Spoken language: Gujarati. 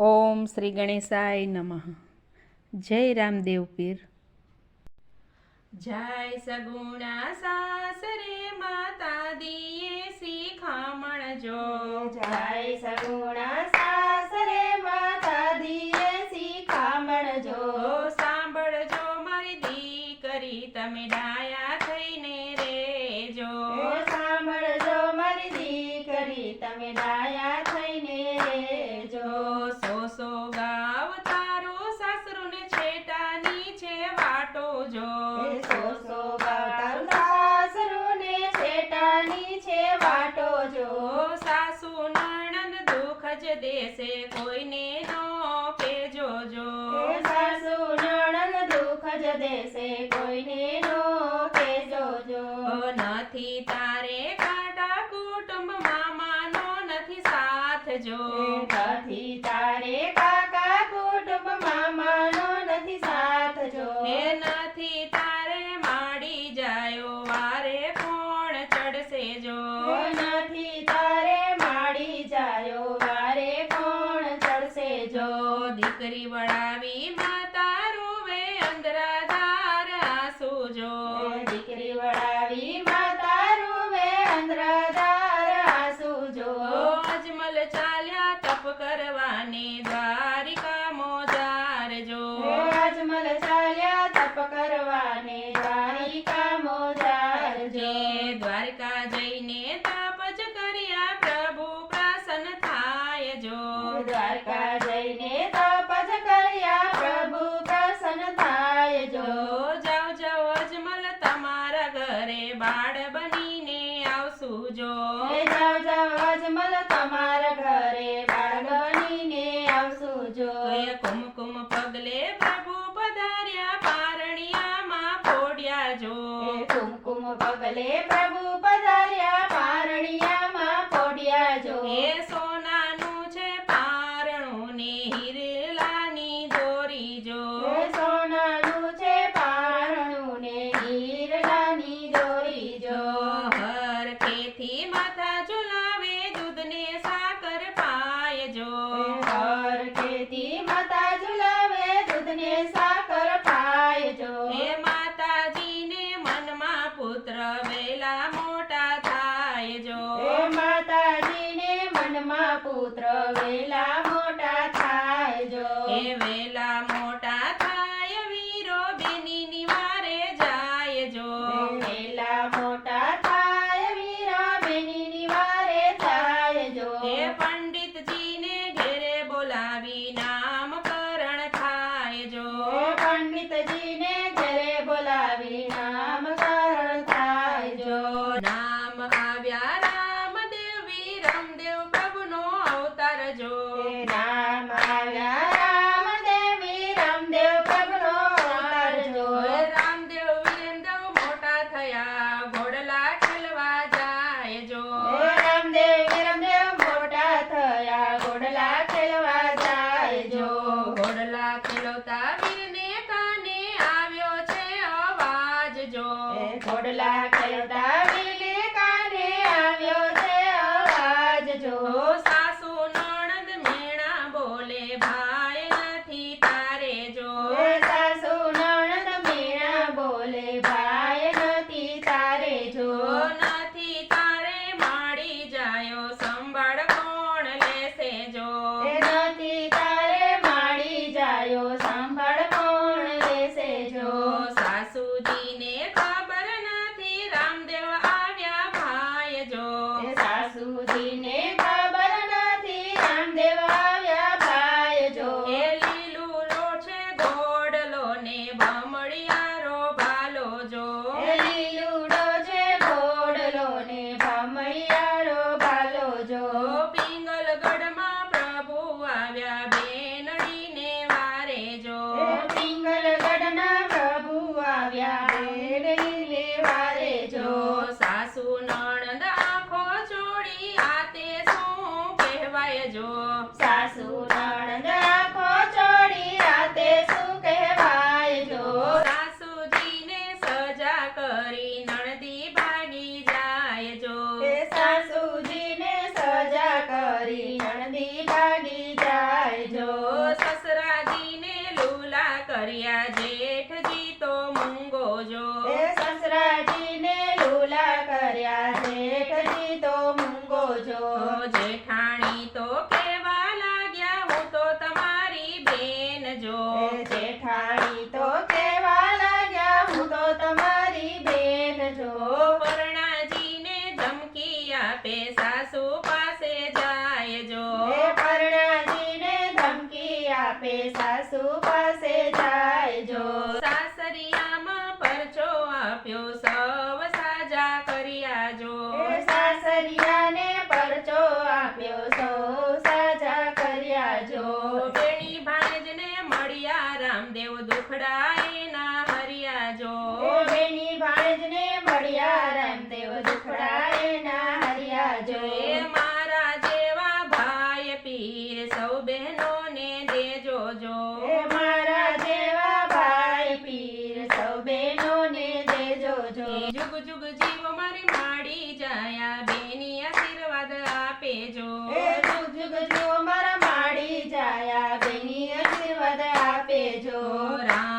ઓમ શ્રી ગણેશાય નમઃ. જય રામદેવ પીર. જય સગુણા સાસરે માતા દિયે શીખામણ જો. જય સગુણા સાસરે માતા દિયે શિખામણ જો. સાંભળજો મારી દીકરી તમે વાટો જો એ સો સો તારું સાસરું ને શેટાની છે વાટો જો. સાસુ નણંદ દુઃખ જ દેશે કોઈને નો પેજો જો સાસુ નણંદ દુઃખ જ દેશે કોઈને નો કેજો જો ઓ નથી તારે કાટા કુટુંબ મામાનો નથી સાથ જો નથી તારે કાકા કુટુંબ મામાનો નથી સાથ જો એ નથી તારે માડી જાયો વારે કોણ ચડશે જો નથી તારે માડી જાયો વારે કોણ ચડશે જો જો દીકરી વળાવી માતા રૂવે અંધરાધાર આંસુ જો દીકરી વળાવી માતા રૂવે અંધરાધાર આંસુ જો અજમલ ચાલ્યા તપ કરવાની દ્વારિકા મોજાર જો. અજમલ ચાલ્યા તપ કરવાની દ્વારિકા મોજાર જે. દ્વારકા જઈને તપ જ કર્યા પ્રભુ પ્રસન્ન થાય જો. દ્વારકા आवाज मला तमा te la damos. સાંભળ કોણ લેશે જો? જો સાસુજીને ખબર નથી રામદેવ આવ્યા ભાઈ જો. સાસુજીને ખબર નથી રામદેવ આવ્યા ભાઈ જો. એ લીલું છે ગોડલો ને ભમડિયારો ભાલો જો. એ લીલુડો છે ગોડલો ને ભામડિયાળો ભાલો જો. પિંગલગઢમાં પ્રભુ આવ્યા બેનડીને સાસુ નણંદ રાખો ચોડી રાતે શું કહેવાય જો? સાસુજીને સજા કરી નણદી ભાગી જાય જો. સાસુજીને સજા કરી નણદી ભાગી જાય જો. સસરાજીને લુલા કર્યા જેઠજી તો મૂંગો જો. સસરાજીને લુલા કર્યા જેઠજી તો મૂંગો જેઠાણી તો સાસુ પાસે જાય જો. પરણાજીને ધમકી આપે સાસુ પાસે જાય જો. સાસરિયામાં પરચો આપ્યો સવ સાજા કર્યા જો. સાસરિયા રોગ જીવ મારે માડી જયા. બેની આશીર્વાદ આપે જો. રોગ જુગ જીવ મારા માડી જાયા. બેની આશીર્વાદ આપે જો. રામ.